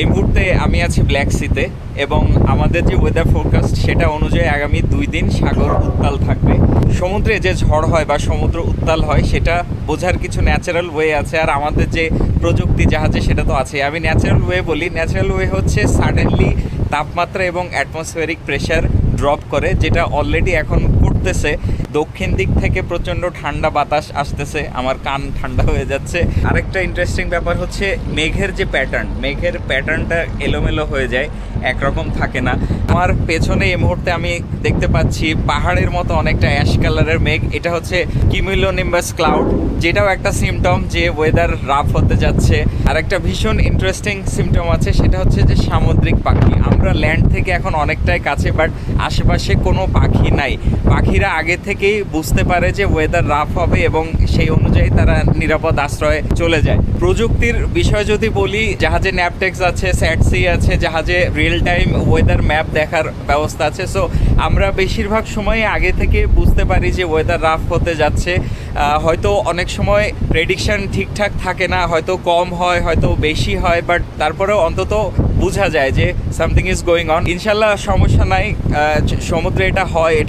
এই মুহূর্তে আমি আছি ব্ল্যাক সিতে এবং আমাদের যে ওয়েদার ফোরকাস্ট সেটা অনুযায়ী আগামী দুই দিন সাগর উত্তাল থাকবে। সমুদ্রে যে ঝড় হয় বা সমুদ্র উত্তাল হয়, সেটা বোঝার কিছু ন্যাচারাল ওয়ে আছে। আর আমাদের যে প্রযুক্তি জাহাজে, সেটা তো আছে আমি ন্যাচারাল ওয়ে বলি। ন্যাচারাল ওয়ে হচ্ছে সাডেনলি তাপমাত্রা এবং অ্যাটমসফিয়ারিক প্রেশার ড্রপ করে, যেটা অলরেডি এখন করতেছে দক্ষিণ দিক থেকে প্রচণ্ড ঠান্ডা বাতাস আসতেছে, আমার কান ঠান্ডা হয়ে যাচ্ছে। আরেকটা ইন্টারেস্টিং ব্যাপার হচ্ছে মেঘের যে প্যাটার্ন মেঘের প্যাটার্নটা এলোমেলো হয়ে যায়, একরকম থাকে না। আমার পেছনে এই মুহূর্তে আমি দেখতে পাচ্ছি পাহাড়ের মতো অনেকটা অ্যাশ কালারের মেঘ। এটা হচ্ছে কিমিলোনিম্বাস ক্লাউড যেটাও একটা সিমটম যে ওয়েদার রাফ হতে যাচ্ছে। আর একটা ভীষণ ইন্টারেস্টিং সিমটম আছে, সেটা হচ্ছে যে সামুদ্রিক পাখি। আমরা ল্যান্ড থেকে এখন অনেকটাই কাছে বাট আশেপাশে কোনো পাখি নাই। পাখিরা আগে থেকেই বুঝতে পারে যে ওয়েদার রাফ হবে এবং সেই অনুযায়ী তারা নিরাপদ আশ্রয়ে চলে যায়। প্রযুক্তির বিষয় যদি বলি, জাহাজে ন্যাপটেক্স আছে স্যাটসি আছে, জাহাজে রিয়েল টাইম ওয়েদার ম্যাপ দেখার ব্যবস্থা আছে। সো আমরা বেশিরভাগ সময় আগে থেকে বুঝতে পারি যে ওয়েদার রাফ হতে যাচ্ছে। হয়তো অনেক সময় প্রেডিকশন ঠিকঠাক থাকে না, হয়তো কম হয়, হয়তো বেশি হয় বাট তারপরেও অন্তত বোঝা যায় যে সামথিং ইজ গোয়িং অন ইনশাল্লাহ সমস্যা নাই সমুদ্রে এটা হয়।